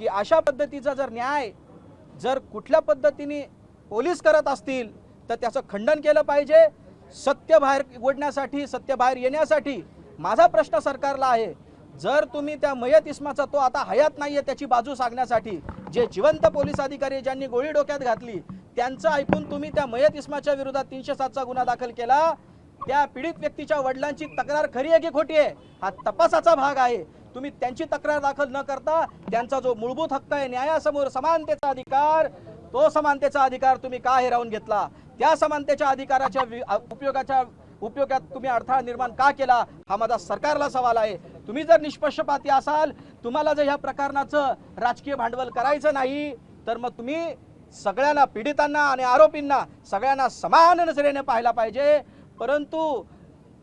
की अशा पद्धतीचा जर न्याय जर कुठल्या पद्धतीने पोलीस करत असतील तर त्याचं खंडन केलं पाहिजे. सत्य बाहेर ओढण्यासाठी सत्य बाहेर येण्यासाठी माझा प्रश्न सरकारला आहे. जर तुम्ही त्या मयत इस्माचा तो आता हयात नाही आहे त्याची बाजू सांगण्यासाठी जे जिवंत पोलीस अधिकारी ज्यांनी गोळी डोक्यात घातली त्यांचं ऐकून तुम्ही त्या मयत इस्माच्या विरोधात तीनशे सातचा गुन्हा दाखल केला. त्या पीडित व्यक्तीच्या वडिलांची तक्रार खरी आहे की खोटी आहे? हा तपासाचा भाग आहे. तुम्ही त्यांची तक्रार दाखल न करता त्यांचा जो मूलभूत हक्क आहे न्यायासमोर समानतेचा अधिकार तो समानतेचा अधिकार तुम्ही का हिरावून घेतला? त्या समानतेच्या अधिकाराच्या वि- उपयोगाच्या उपयोगात तुम्ही अडथळा निर्माण का केला? हा माझा सरकारला सवाल आहे. तुम्ही जर निष्पक्षपाती असाल तुम्हाला जर ह्या प्रकरणाचं राजकीय भांडवल करायचं नाही तर मग तुम्ही सगळ्यांना पीडितांना आणि आरोपींना सगळ्यांना समान नजरेने पाहायला पाहिजे. परंतु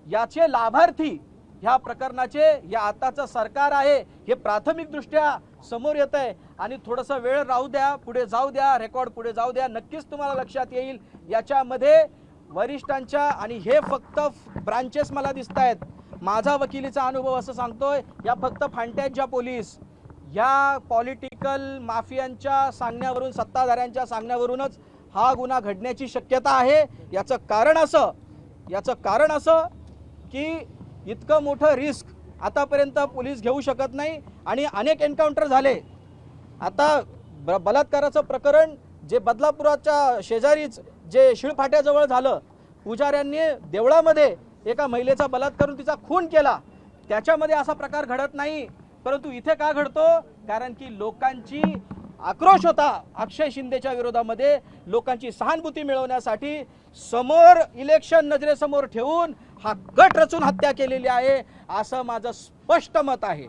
याचे लाभार्थी ह्या प्रकरणाचे या आताचं सरकार आहे हे प्राथमिकदृष्ट्या समोर येत आहे. आणि थोडंसं वेळ राहू द्या पुढे जाऊ द्या रेकॉर्ड पुढे जाऊ द्या नक्कीच तुम्हाला लक्षात येईल. याच्यामध्ये वरिष्ठांच्या आणि हे फक्त ब्रांचेस मला दिसत आहेत. माझा वकिलीचा अनुभव असं सांगतोय या फक्त फांट्यांच्या पोलीस या पॉलिटिकल माफियांच्या सांगण्यावरून सत्ताधाऱ्यांच्या सांगण्यावरूनच हा गुन्हा घडण्याची शक्यता आहे. याचं कारण असं याचं कारण असं की इतकं मोठं रिस्क आतापर्यंत पोलीस घेऊ शकत नाही आणि अनेक एन्काउंटर झाले. आता ब- बलात्काराचं प्रकरण जे बदलापुराच्या शेजारीच जे शिळफाट्याजवळ झालं पुजाऱ्यांनी देवळामध्ये एका महिलेचा बलात्कार करून तिचा खून केला. त्याच्यामध्ये असा प्रकार घडत नाही परंतु इथे का घडतो? कारण की लोकांची आक्रोश होता अक्षय शिंदेच्या विरोधामध्ये. लोकांची सहानुभूती मिळवण्यासाठी समोर इलेक्शन नजरेसमोर ठेवून हा गट रचून हत्या केलेली आहे असं माझं स्पष्ट मत आहे.